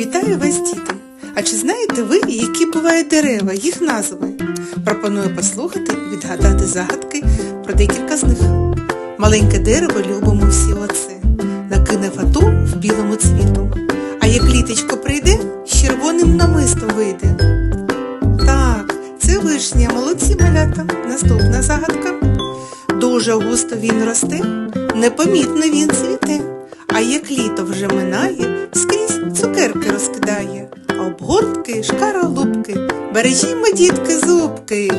Вітаю вас, діти! А чи знаєте ви, які бувають дерева, їх назви? Пропоную послухати відгадати загадки про декілька з них. Маленьке дерево любимо всі оце, накине фату в білому цвіту. А як літочко прийде, з червоним намистом вийде. Так, це вишня, молодці малята. Наступна загадка. Дуже густо він росте, непомітно він цвіте. А як літо вже минає, скрізь цукерки розкидає, а обгортки, шкаралупки, бережімо, дітки, зубки.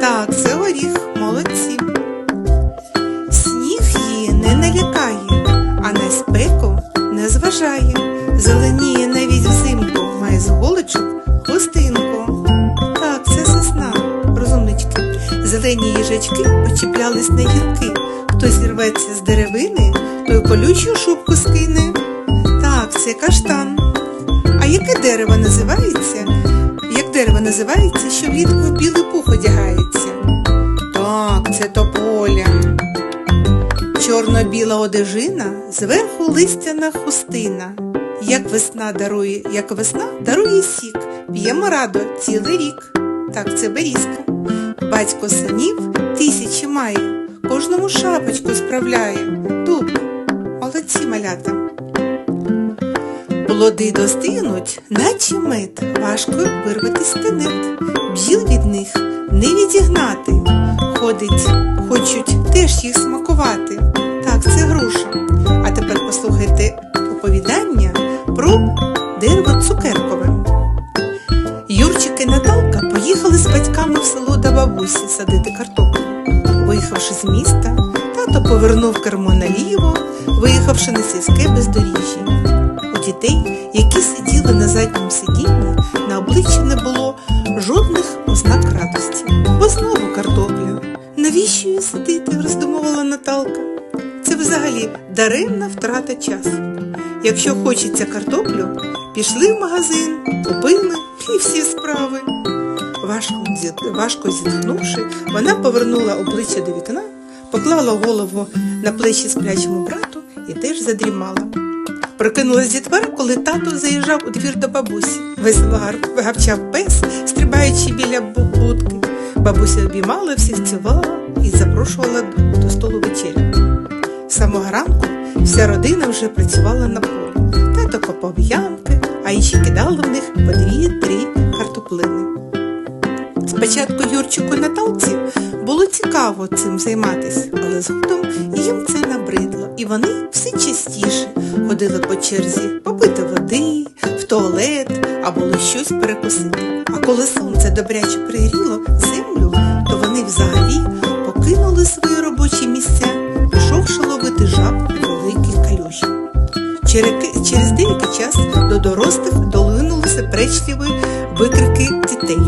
Так, це горіх, молодці. Сніг її не налякає, а на спеку не зважає. Зеленіє навіть взимку, має з голочок хустинку. Так, це сосна, розумнички. Зелені їжачки почіплялись на гілки. Хто зірветься з деревини, той колючу шубку скине. Це каштан. А яке дерево називається? Як дерево називається, що влітку білий пух одягається? Так, це тополя. Чорно-біла одежина, зверху листяна хустина. Як весна дарує, як весна дарує сік, п'ємо радо цілий рік. Так, це берізка. Батько синів тисячі має, кожному шапочку справляє. Дуб, молодці малята. Плоди достигнуть, наче мед, важко вирвати стенет. Бджіл від них не відігнати. Ходить, хочуть теж їх смакувати. Так, це груша. А тепер послухайте оповідання про дерево цукеркове. Юрчик і Наталка поїхали з батьками в село до бабусі садити картоплю. Виїхавши з міста, тато повернув кермо наліво, виїхавши на сільське бездоріжжя. У дітей, які сиділи на задньому сидінні, на обличчі не було жодних ознак радості. Бо знову картопля. Навіщо її садити? роздумувала Наталка. Це взагалі даремна втрата часу. Якщо хочеться картоплю, пішли в магазин, купили і всі справи. Важко зітхнувши, вона повернула обличчя до вікна, поклала голову на плечі сплячому брату і теж задрімала. Прокинулась дітвора, коли тато заїжджав у двір до бабусі. Весело гар- гавчав пес, стрибаючи біля бу- будки. Бабуся обіймала всіх цілувала і запрошувала до- столу вечеряти. З самого ранку вся родина вже працювала на полі. Тато копав ямки, а інші кидали в них по дві-три картоплини. Спочатку Юрчику і Наталці було цікаво цим займатися, але згодом їм це набридло, і вони все частіше ходили по черзі попити води, в туалет або щось перекусити. А коли сонце добряче пригріло землю, то вони взагалі покинули свої робочі місця, пішовши ловити жаб у великій калюжі. Через, деякий час до дорослих долинули заперечливі викрики дітей.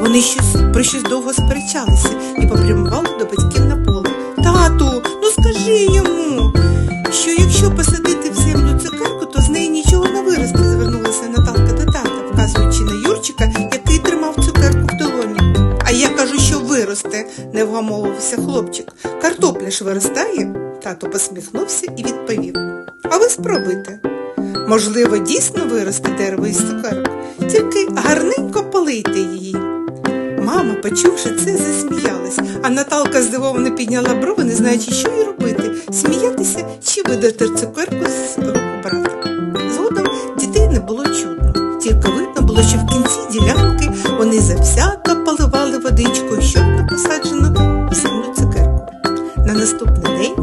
Вони щось про щось довго сперечалися і попрямували до батьків на поле. Тату, ну скажи йому, що якщо посадити в землю цукерку, то з неї нічого не виросте, звернулася Наталка до тата, вказуючи на Юрчика, який тримав цукерку в долоні. А я кажу, що виросте, не вгамовувався хлопчик. Картопля ж виростає. Тато посміхнувся і відповів. А ви спробуйте. Можливо, дійсно виросте дерево із цукерок, тільки гарненько полийте її. Мама, почувши це, засміялась, а Наталка здивовано підняла брови, не знаючи, що їй робити сміятися чи видати цукерку з рук брата. Згодом дітей не було чутно, тільки видно було, що в кінці ділянки вони завзято поливали водичкою щойно посаджену в землю цукерку. На наступний день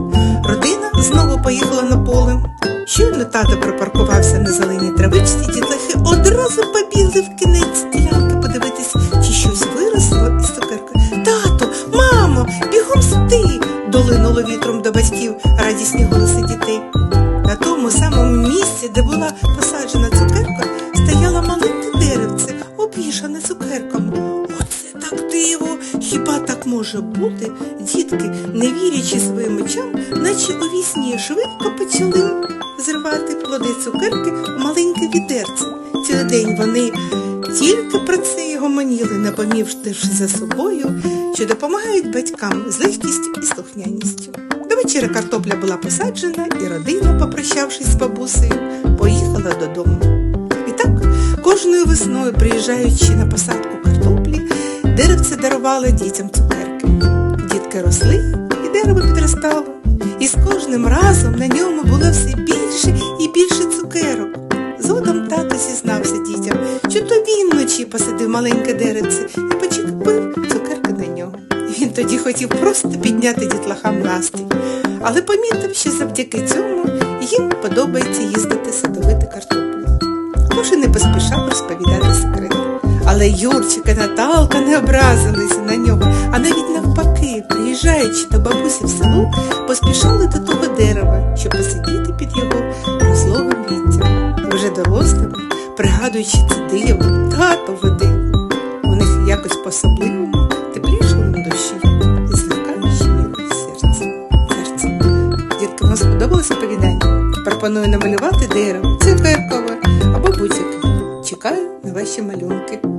родина знову поїхала на поле. Щойно тато припаркувався на зеленій травичці, дітлахи одразу побігли в кінець ділянки подивитись, чи щось виросло із цукеркою. Тато, мамо, бігом сюди! долинуло вітром до батьків радісні голоси дітей. На тому самому місці, де була так диво! Хіба так може бути? Дітки, не вірячи своїм очам, наче у вісні швидко почали зривати плоди цукерки у маленьке відерце. Цілий день вони тільки про це й гомоніли, не помівши за собою, що допомагають батькам з легкістю і слухняністю. До вечора картопля була посаджена, і родина, попрощавшись з бабусею, поїхала додому. І так, Кожною весною, приїжджаючи на посадку деревце дарувало дітям цукерки. Дітки росли, і дерево підростало. І з кожним разом на ньому було все більше і більше цукерок. Згодом тато зізнався дітям, що то він вночі посадив маленьке деревце і почепив цукерки на нього. Він тоді хотів просто підняти дітлахам настрій, але помітив, що завдяки цьому їм подобається їздити садовити картоплю. Кожен не поспішав розповідати секрет. Але Юрчик і Наталка не образилися на нього, а навіть навпаки, приїжджаючи до бабусі в село, поспішали до того дерева, щоб посидіти під його розлогим віттям. Вже дорослими, пригадуючи це диво, тато водив. У них якось по-особливому теплішало на душі і щеміло серце. серце. Дітки, вам сподобалося оповідання? Пропоную намалювати дерево, цукеркове або будь-яке. Чекаю на ваші малюнки.